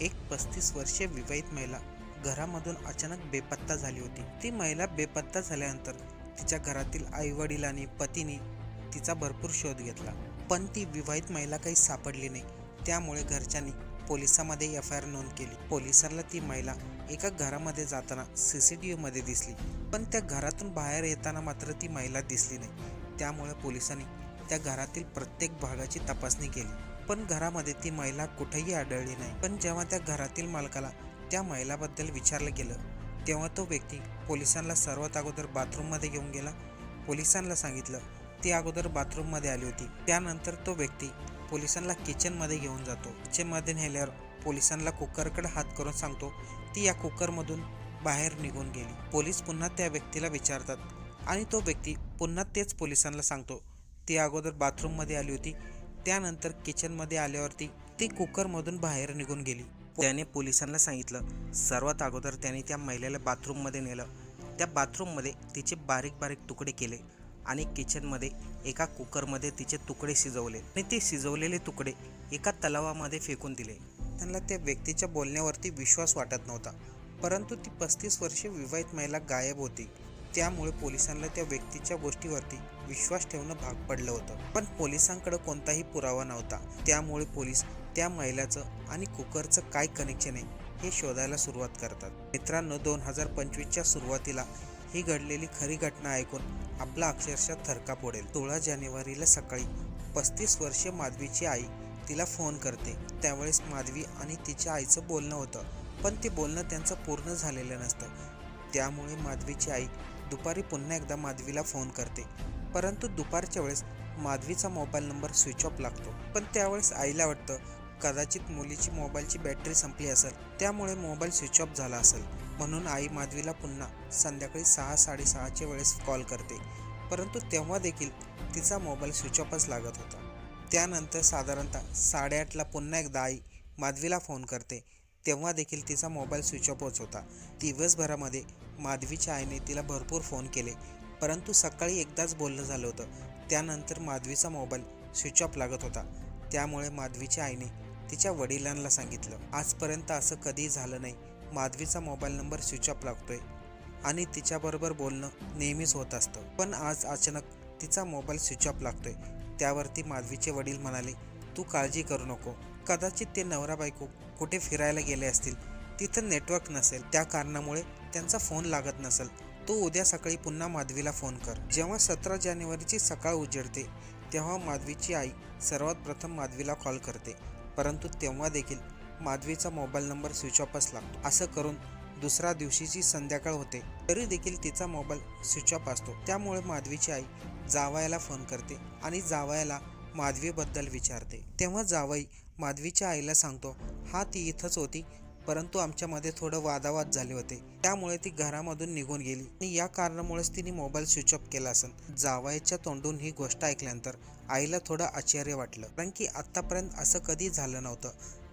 एक पस्तीस वर्षीय विवाहित महिला घरामधून अचानक बेपत्ता झाली होती. ती महिला बेपत्ता झाल्यानंतर तिच्या घरातील आई वडिलांनी पतीने तिचा भरपूर शोध घेतला. पण ती विवाहित महिला काही सापडली नाही. त्यामुळे घरच्यांनी पोलिसांमध्ये एफ आय आर नोंद केली. पोलिसांना ती महिला एका घरामध्ये जाताना सी सी टी व्हीमध्ये दिसली. पण त्या घरातून बाहेर येताना मात्र ती महिला दिसली नाही. त्यामुळे पोलिसांनी त्या घरातील प्रत्येक भागाची तपासणी केली. पण घरामध्ये ती महिला कुठेही आढळली नाही. पण जेव्हा त्या घरातील मालकाला त्या महिलाबद्दल विचारलं गेलं तेव्हा तो व्यक्ती पोलिसांना सर्वात अगोदर बाथरूममध्ये घेऊन गेला. पोलिसांना सांगितलं ती अगोदर बाथरूममध्ये आली होती. त्यानंतर तो व्यक्ती पोलिसांना किचनमध्ये घेऊन जातो. किचनमध्ये नेल्यावर पोलिसांना कुकरकडे हात करून सांगतो ती या कुकरमधून बाहेर निघून गेली. पोलीस पुन्हा त्या व्यक्तीला विचारतात आणि तो व्यक्ती पुन्हा तेच पोलिसांना सांगतो ती अगोदर बाथरूममध्ये आली होती. त्यानंतर किचनमध्ये आल्यावरती ती कुकरमधून बाहेर निघून गेली. त्याने पोलिसांना सांगितलं सर्वात अगोदर त्याने त्या महिलेला बाथरूममध्ये नेलं. त्या बाथरूममध्ये तिचे बारीक बारीक तुकडे केले आणि किचनमध्ये एका कुकरमध्ये तिचे तुकडे शिजवले आणि ते शिजवलेले तुकडे एका तलावामध्ये फेकून दिले. त्यांना त्या व्यक्तीच्या बोलण्यावरती विश्वास वाटत नव्हता परंतु ती पस्तीस वर्षे विवाहित महिला गायब होती. त्यामुळे पोलिसांना त्या व्यक्तीच्या गोष्टीवरती विश्वास ठेवणं भाग पडलं होतं. पण पोलिसांकडे कोणताही पुरावा नव्हता. त्यामुळे पोलीस त्या महिलाचं आणि कुकरचं काय कनेक्शन आहे हे शोधायला सुरुवात करतात. मित्रांनो दोन हजार पंचवीसच्या सुरुवातीला ही घडलेली खरी घटना ऐकून आपला अक्षरशः थरका पडेल सोळा जानेवारीला सकाळी पस्तीस वर्षीय माधवीची आई तिला फोन करते. त्यावेळेस माधवी आणि तिच्या आईचं बोलणं होतं. पण ते बोलणं त्यांचं पूर्ण झालेलं नसतं. त्यामुळे माधवीची आई दुपारी पुन्हा एकदा माधवीला फोन करते. परंतु दुपारच्या वेळेस माधवीचा मोबाईल नंबर स्विच ऑफ लागतो. पण त्यावेळेस आईला वाटतं कदाचित मुलीची मोबाईलची बॅटरी संपली असेल. त्यामुळे मोबाईल स्विच ऑफ झाला असेल. म्हणून आई माधवीला पुन्हा संध्याकाळी सहा साडेसहाच्या वेळेस कॉल करते. परंतु तेव्हा देखील तिचा मोबाईल स्विच ऑफच लागत होता. त्यानंतर साधारणतः साडेआठला पुन्हा एकदा आई माधवीला फोन करते. तेव्हा देखील तिचा मोबाईल स्विच ऑफच होता. दिवसभरामध्ये माधवीच्या आईने तिला भरपूर फोन केले. परंतु सकाळी एकदाच बोलणं झालं होतं. त्यानंतर माधवीचा मोबाईल स्विच ऑफ लागत होता. त्यामुळे माधवीच्या आईने तिच्या वडिलांना सांगितलं आजपर्यंत असं कधीही झालं नाही. माधवीचा मोबाईल नंबर स्विच ऑफ लागतोय. आणि तिच्याबरोबर बोलणं नेहमीच होत असतं. पण आज अचानक तिचा मोबाईल स्विच ऑफ लागतोय. त्यावरती माधवीचे वडील म्हणाले तू काळजी करू नको. कदाचित ते नवरा बायको कुठे फिरायला गेले असतील. तिथं नेटवर्क नसेल. त्या कारणामुळे त्यांचा फोन लागत नसेल तू उद्या सकाळी पुन्हा माधवीला फोन कर. जेव्हा सतरा जानेवारीची सकाळ उजळते तेव्हा माधवीची आई सर्वात प्रथम माधवीला कॉल करते. परंतु तेव्हा देखील माधवीचा मोबाईल नंबर स्विच ऑफच लागतो. असं करून दुसऱ्या दिवशीची संध्याकाळ होते. तरी देखील तिचा मोबाईल स्विच ऑफ असतो. त्यामुळे माधवीची आई जावयाला फोन करते आणि जावयाला माधवीबद्दल विचारते. तेव्हा जावई माधवीच्या आईला सांगतो हा ती इथंच होती. परंतु आमच्यामध्ये थोडं वादावाद झाले होते. त्यामुळे ती घरामधून निघून गेली. आणि या कारणामुळेच तिने मोबाईल स्विच ऑफ केला असेल जावायच्या तोंडून ही गोष्ट ऐकल्यानंतर आईला थोडं आश्चर्य वाटलं. कारण की आत्तापर्यंत असं कधी झालं नव्हतं.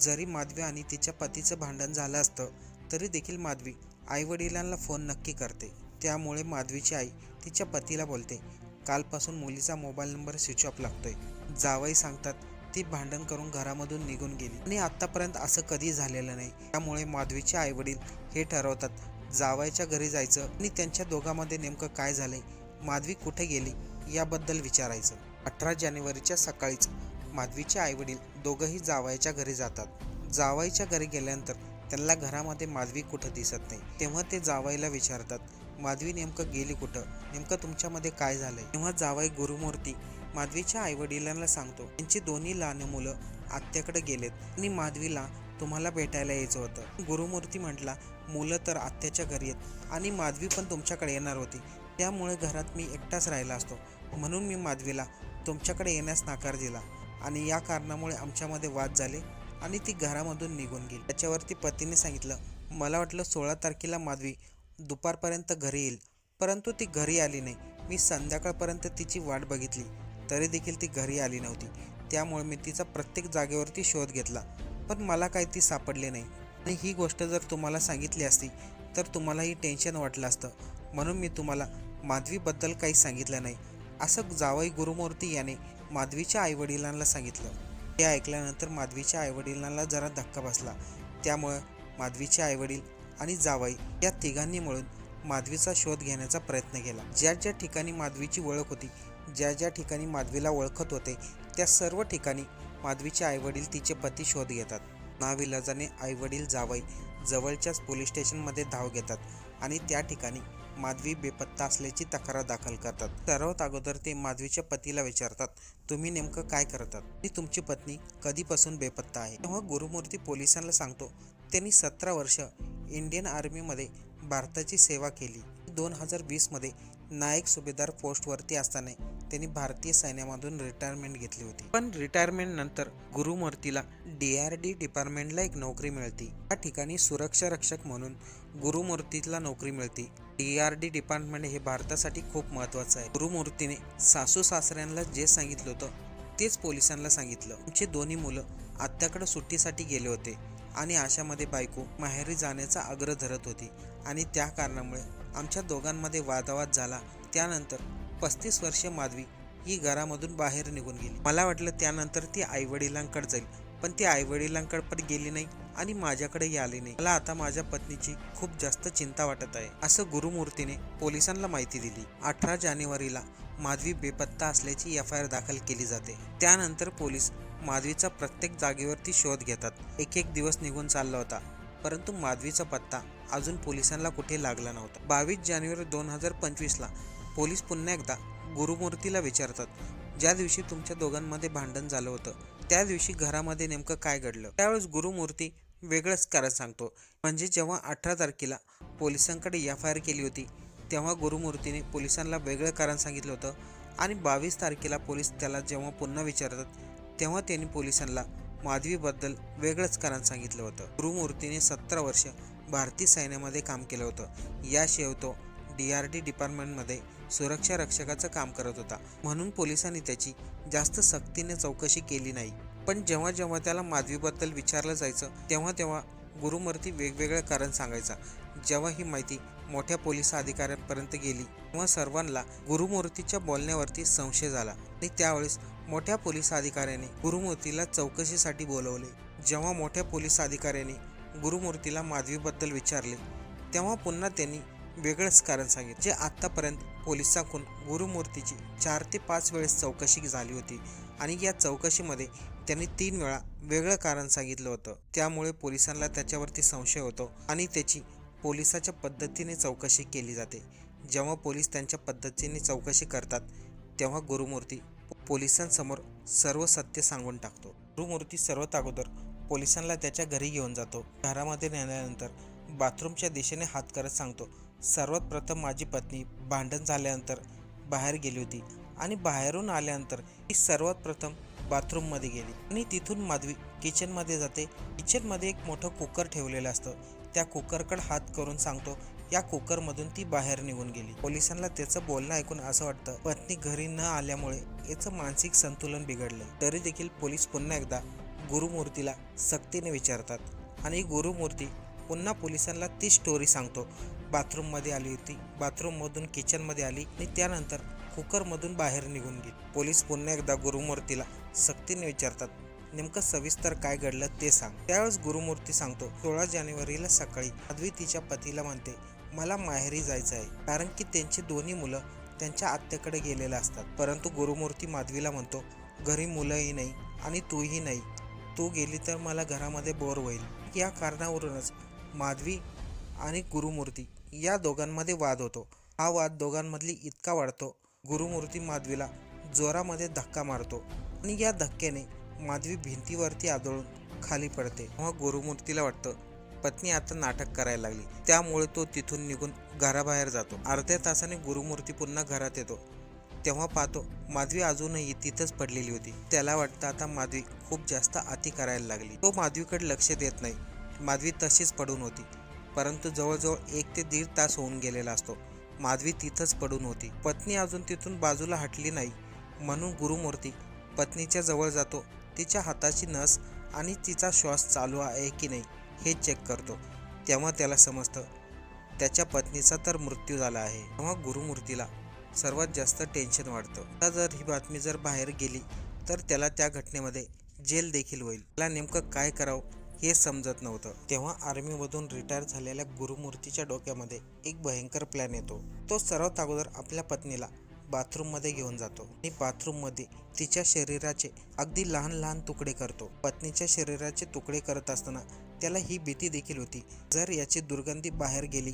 जरी माधवी आणि तिच्या पतीचं भांडण झालं असतं तरी देखील माधवी आईवडिलांना फोन नक्की करते. त्यामुळे माधवीची आई तिच्या पतीला बोलते कालपासून मुलीचा मोबाईल नंबर स्विच ऑफ लागतोय. जावई सांगतात ती भांडण करून घरामधून निघून गेली. आणि आतापर्यंत असं कधी झालेलं नाही. त्यामुळे माधवीचे आईवडील हे ठरवतात जावायच्या घरी जायचं आणि त्यांच्या दोघांमध्ये नेमकं काय झालंय माधवी कुठे गेली याबद्दल विचारायचं. अठरा जानेवारीच्या सकाळीच माधवीचे आईवडील दोघंही जावायच्या घरी जातात. जावाईच्या घरी गेल्यानंतर त्यांना घरामध्ये माधवी कुठं दिसत नाही. तेव्हा ते जावायला विचारतात माधवी नेमकं गेली कुठं? नेमकं तुमच्यामध्ये काय झालंय? तेव्हा जावाई गुरुमूर्ती माधवीच्या आईवडिलांना सांगतो. त्यांची दोन्ही लहान मुलं आत्याकडे गेलेत. आणि माधवीला तुम्हाला भेटायला यायचं होतं. गुरुमूर्ती म्हटला मुलं तर आत्याच्या घरी आहेत. आणि माधवी पण तुमच्याकडे येणार होती. त्यामुळे घरात मी एकटाच राहिला असतो. म्हणून मी माधवीला तुमच्याकडे येण्यास नकार दिला. आणि या कारणामुळे आमच्यामध्ये वाद झाले आणि ती घरामधून निघून गेली. त्याच्यावरती पतीने सांगितलं मला वाटलं सोळा तारखेला माधवी दुपारपर्यंत घरी येईल. परंतु ती घरी आली नाही. मी संध्याकाळपर्यंत तिची वाट बघितली. तरी देखील ती घरी आली नव्हती. त्यामुळे मी तिचा प्रत्येक जागेवरती शोध घेतला. पण मला काही ती सापडली नाही. आणि ही गोष्ट जर तुम्हाला सांगितली असती तर तुम्हालाही टेन्शन वाटलं असतं. म्हणून मी तुम्हाला माधवीबद्दल काही सांगितलं नाही. असं जावई गुरुमूर्ती याने माधवीच्या आईवडिलांना सांगितलं. हे ऐकल्यानंतर माधवीच्या आईवडिलांना जरा धक्का बसला. त्यामुळं माधवीचे आईवडील आणि जावई या तिघांनी मिळून माधवीचा शोध घेण्याचा प्रयत्न केला. ज्या ज्या ठिकाणी माधवीची ओळख होती ज्या ज्या ठिकाणी माधवीला ओळखत होते त्या सर्व ठिकाणी माधवीचे आईवडील तिचे पती शोध घेतात. नाविलाजाने आईवडील जावई जवळच्याच पोलीस स्टेशनमध्ये धाव घेतात आणि त्या ठिकाणी माधवी बेपत्ता असल्याची तक्रार दाखल करतात. सर्वात अगोदर ते माधवीच्या पतीला विचारतात तुम्ही नेमकं काय करतात आणि तुमची पत्नी कधीपासून बेपत्ता आहे? तेव्हा गुरुमूर्ती पोलिसांना सांगतो त्यांनी सतरा वर्ष इंडियन आर्मीमध्ये भारताची सेवा केली. दोन हजार वीसमध्ये नायक सुभेदार पोस्टवरती असताना त्यांनी भारतीय सैन्यामधून रिटायरमेंट घेतली होती. पण रिटायरमेंट नंतर गुरुमूर्तीला डी आर डी डिपार्टमेंटला एक नोकरी मिळते. त्या ठिकाणी सुरक्षा रक्षक म्हणून गुरुमूर्तीला नोकरी मिळते. डी आर डी डिपार्टमेंट हे भारतासाठी खूप महत्त्वाचं आहे. गुरुमूर्तीने सासू सासऱ्यांना जे सांगितलं होतं तेच पोलिसांना सांगितलं. तुमचे दोन्ही मुलं आत्याकडे सुट्टीसाठी गेले होते आणि आशामध्ये बायको माहेरी जाण्याचा आग्रह धरत होती आणि त्या कारणामुळे आमच्या दोघांमध्ये वादावाद झाला. त्यानंतर पस्तीस वर्षे माधवी ही घरामधून बाहेर निघून गेली. मला वाटलं त्यानंतर ती आईवडिलांकडे जाईल पण ती आईवडिलांकडे पण गेली नाही आणि माझ्याकडेही आली नाही. मला आता माझ्या पत्नीची खूप जास्त चिंता वाटत आहे असं गुरुमूर्तीने पोलिसांना माहिती दिली. अठरा जानेवारीला माधवी बेपत्ता असल्याची एफ आय आर दाखल केली जाते. त्यानंतर पोलीस माधवीचा प्रत्येक जागेवरती शोध घेतात. एक एक दिवस निघून चालला होता परंतु माधवीचा पत्ता अजून पोलिसांना कुठे लागला नव्हता. बावीस जानेवारी दोन हजार पंचवीसला पोलीस पुन्हा एकदा गुरुमूर्तीला विचारतात ज्या दिवशी तुमच्या दोघांमध्ये भांडण झालं होतं त्या दिवशी घरामध्ये नेमकं काय घडलं? त्यावेळेस गुरुमूर्ती वेगळंच कारण सांगतो. म्हणजे जेव्हा अठरा तारखेला पोलिसांकडे एफ आय आर केली होती तेव्हा गुरुमूर्तीने पोलिसांना वेगळं कारण सांगितलं होतं आणि बावीस तारखेला पोलीस त्याला जेव्हा पुन्हा विचारतात तेव्हा त्यांनी पोलिसांना माधवीबद्दल वेगळंच कारण सांगितलं होतं. गुरुमूर्तीने सतरा वर्ष भारतीय सैन्यामध्ये काम केलं होतं. याशिवाय तो डी आर डी डिपार्टमेंटमध्ये सुरक्षा रक्षकाचं काम करत होता. म्हणून पोलिसांनी त्याची जास्त सक्तीने चौकशी केली नाही. पण जेव्हा जेव्हा त्याला माधवीबद्दल विचारलं जायचं तेव्हा तेव्हा गुरुमूर्ती वेगवेगळं कारण सांगायचा. जेव्हा ही माहिती मोठ्या पोलीस अधिकाऱ्यांपर्यंत गेली तेव्हा सर्वांना गुरुमूर्तीच्या बोलण्यावरती संशय झाला. आणि त्यावेळेस मोठ्या पोलीस अधिकाऱ्याने गुरुमूर्तीला चौकशीसाठी बोलवले. जेव्हा मोठ्या पोलीस अधिकाऱ्याने गुरुमूर्तीला माधवीबद्दल विचारले. तेव्हा पुन्हा त्यांनी वेगळंच कारण सांगितलं जे आत्तापर्यंत पोलिसांकडून गुरुमूर्तीची चार ते पाच वेळेस चौकशी झाली होती आणि या चौकशीमध्ये त्यांनी तीन वेळा वेगळं कारण सांगितलं होतं. त्यामुळे पोलिसांना त्याच्यावरती संशय होतो आणि त्याची पोलिसाच्या पद्धतीने चौकशी केली जाते. जेव्हा पोलीस त्यांच्या पद्धतीने चौकशी करतात तेव्हा गुरुमूर्ती पोलिसांसमोर सर्व सत्य सांगून टाकतो. गुरुमूर्ती सर्वात अगोदर पोलिसांना त्याच्या घरी घेऊन जातो. घरामध्ये नेल्यानंतर बाथरूमच्या दिशेने हात करत सांगतो सर्वात प्रथम माझी पत्नी भांडण झाल्यानंतर बाहेर गेली होती आणि बाहेरून आल्यानंतर ती सर्वात प्रथम बाथरूममध्ये गेली आणि तिथून माधवी किचनमध्ये जाते. किचनमध्ये एक मोठं कुकर ठेवलेलं असतं. त्या कुकरकडे हात करून सांगतो या कुकरमधून ती बाहेर निघून गेली. पोलिसांना त्याचं बोलणं ऐकून असं वाटतं पत्नी घरी न आल्यामुळे याचं मानसिक संतुलन बिघडलं. तरी देखील पोलीस पुन्हा एकदा गुरुमूर्तीला सक्तीने विचारतात आणि गुरुमूर्ती पुन्हा पोलिसांना ती स्टोरी सांगतो. बाथरूममध्ये आली होती. बाथरूममधून किचनमध्ये आली आणि त्यानंतर कुकरमधून बाहेर निघून गेली. पोलीस पुन्हा एकदा गुरुमूर्तीला सक्तीने विचारतात नेमकं सविस्तर काय घडलं ते सांग. त्यावेळेस गुरुमूर्ती सांगतो सोळा जानेवारीला सकाळी अद्वी तिच्या पतीला म्हणते मला माहेरी जायचं आहे. कारण की त्यांची दोन्ही मुलं त्यांच्या आत्याकडे गेलेले असतात. परंतु गुरुमूर्ती माधवीला म्हणतो घरी मुलंही नाही आणि तूही नाही. तू गेली तर मला घरामध्ये बोर होईल. या कारणावरूनच माधवी आणि गुरुमूर्ती या दोघांमध्ये वाद होतो. हा वाद दोघांमधली इतका वाढतो गुरुमूर्ती माधवीला जोरामध्ये धक्का मारतो आणि या धक्क्याने माधवी भिंतीवरती आदळून खाली पडते. तेव्हा गुरुमूर्तीला वाटतं पत्नी आता नाटक करायला लागली. त्यामुळे तो तिथून निघून घराबाहेर जातो. अर्ध्या तासाने गुरुमूर्ती पुन्हा घरात येतो. तेव्हा पाहतो माधवी अजूनही तिथंच पडलेली होती. त्याला वाटतं आता माधवी खूप जास्त अति करायला लागली. तो माधवीकडे लक्ष देत नाही. माधवी तशीच पडून होती. परंतु जवळजवळ एक ते दीड तास होऊन गेलेला असतो. माधवी तिथंच पडून होती. पत्नी अजून तिथून बाजूला हटली नाही म्हणून गुरुमूर्ती पत्नीच्या जवळ जातो. तिच्या हाताची नस आणि तिचा श्वास चालू आहे की नाही हे चेक करतो. तेव्हा त्याला समजतं त्याच्या पत्नीचा तर मृत्यू झाला आहे. तेव्हा गुरुमूर्तीला सर्वात जास्त टेन्शन वाढतं. आता जर ही बातमी जर बाहेर गेली तर त्याला त्या घटनेमध्ये जेल देखील होईल. त्याला नेमकं काय करावं हे समजत नव्हतं. तेव्हा आर्मीमधून रिटायर झालेल्या गुरुमूर्तीच्या डोक्यामध्ये एक भयंकर प्लॅन येतो. तो सर्वात अगोदर आपल्या पत्नीला बाथरूममध्ये घेऊन जातो आणि बाथरूममध्ये तिच्या शरीराचे अगदी लहान लहान तुकडे करतो. पत्नीच्या शरीराचे तुकडे करत असताना त्याला ही भीती देखील होती. जर याची दुर्गंधी बाहेर गेली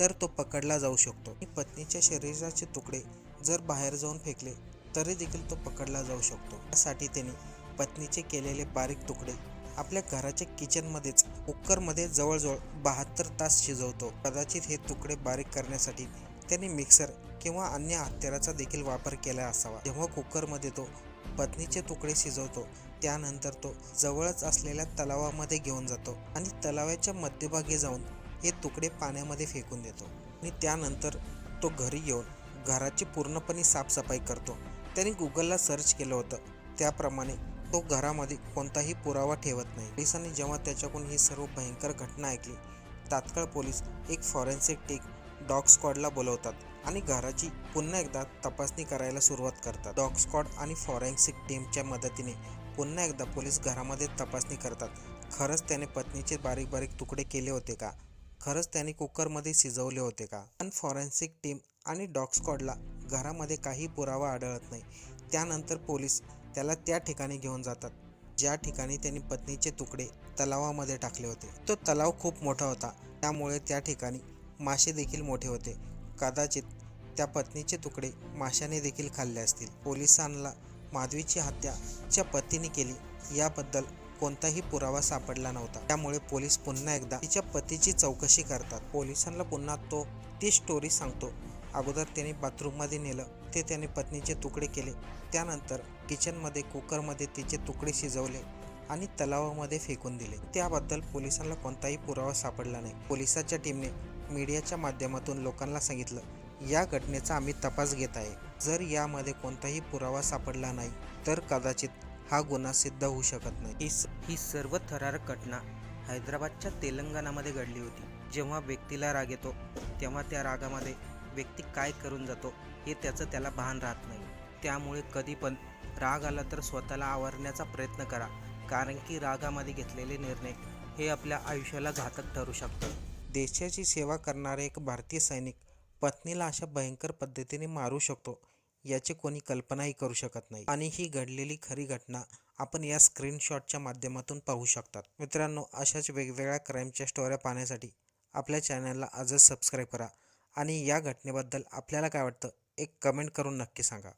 तर तो पकडला जाऊ शकतो. आणि पत्नीच्या शरीराचे तुकडे जर बाहेर जाऊन फेकले तरी देखील तो पकडला जाऊ शकतो. त्यासाठी त्याने पत्नीचे केलेले बारीक तुकडे आपल्या घराच्या किचनमध्येच कुकरमध्ये जवळजवळ बहात्तर तास शिजवतो. कदाचित हे तुकडे बारीक करण्यासाठी त्याने मिक्सर किंवा अन्य हत्याराचा देखील वापर केला असावा. जेव्हा कुकरमध्ये तो पत्नीचे तुकडे शिजवतो त्यानंतर तो जवळच असलेल्या तलावामध्ये घेऊन जातो आणि तलावाच्या मध्यभागी जाऊन हे तुकडे पाण्यामध्ये फेकून देतो. आणि त्यानंतर तो घरी येऊन घराची पूर्णपणे साफसफाई करतो. त्याने गुगलला सर्च केलं होतं. त्याप्रमाणे तो घरामध्ये कोणताही पुरावा ठेवत नाही. पोलिसांनी जेव्हा त्याच्याकडून ही सर्व भयंकर घटना ऐकली तात्काळ पोलीस एक फॉरेन्सिक टीक डॉग स्क्वॉडला बोलवतात आणि घराची पुन्हा एकदा तपासणी करायला सुरुवात करतात. डॉग स्क्वॉड आणि फॉरेन्सिक टीमच्या मदतीने पुन्हा एकदा पोलीस घरामध्ये तपासणी करतात. खरंच त्याने पत्नीचे बारीक बारीक तुकडे केले होते का? खरंच त्याने कुकरमध्ये शिजवले होते का? पण फॉरेन्सिक टीम आणि डॉग घरामध्ये काही पुरावा आढळत नाही. त्यानंतर पोलीस त्याला त्या ठिकाणी घेऊन जातात ज्या ठिकाणी त्यांनी पत्नीचे तुकडे तलावामध्ये टाकले होते. तो तलाव खूप मोठा होता त्यामुळे त्या ठिकाणी मासे देखील मोठे होते. कदाचित त्या पत्नीचे तुकडे माशाने देखील खाल्ले असतील. पोलिसांना माधवीची हत्या च्या पतीने केली याबद्दल कोणताही पुरावा सापडला नव्हता. त्यामुळे पोलीस पुन्हा एकदा तिच्या पतीची चौकशी करतात. पोलिसांना पुन्हा तो ती स्टोरी सांगतो. अगोदर त्याने बाथरूममध्ये नेलं. ते त्याने पत्नीचे तुकडे केले. त्यानंतर किचनमध्ये कुकरमध्ये तिचे तुकडे शिजवले आणि तलावामध्ये फेकून दिले. त्याबद्दल पोलिसांना कोणताही पुरावा सापडला नाही. पोलिसाच्या टीमने मीडियाच्या माध्यमातून लोकांना सांगितलं या घटनेचा आम्ही तपास घेत आहे. जर यामध्ये कोणताही पुरावा सापडला नाही तर कदाचित हा गुन्हा सिद्ध होऊ शकत नाही. ही ही सर्व थरारक घटना हैदराबादच्या तेलंगणामध्ये घडली होती. जेव्हा व्यक्तीला राग येतो तेव्हा त्या रागामध्ये व्यक्ती काय करून जातो हे त्याचं त्याला भान राहत नाही. त्यामुळे कधी पण राग आला तर स्वतःला आवरण्याचा प्रयत्न करा कारण की रागामध्ये घेतलेले निर्णय हे आपल्या आयुष्याला घातक ठरू शकतात. देशाची सेवा करणारा एक भारतीय सैनिक पत्नीला अशा भयंकर पद्धतीने मारू शकतो याची कोणी कल्पनाही करू शकत नाही. आणि ही घडलेली खरी घटना आपण या स्क्रीनशॉटच्या माध्यमातून पाहू शकतात. मित्रांनो अशाच वेगवेगळ्या क्राईमच्या स्टोऱ्या पाहण्यासाठी आपल्या चॅनलला आजच सबस्क्राईब करा. आणि या घटनेबद्दल आपल्याला काय वाटतं एक कमेंट करून नक्की सांगा.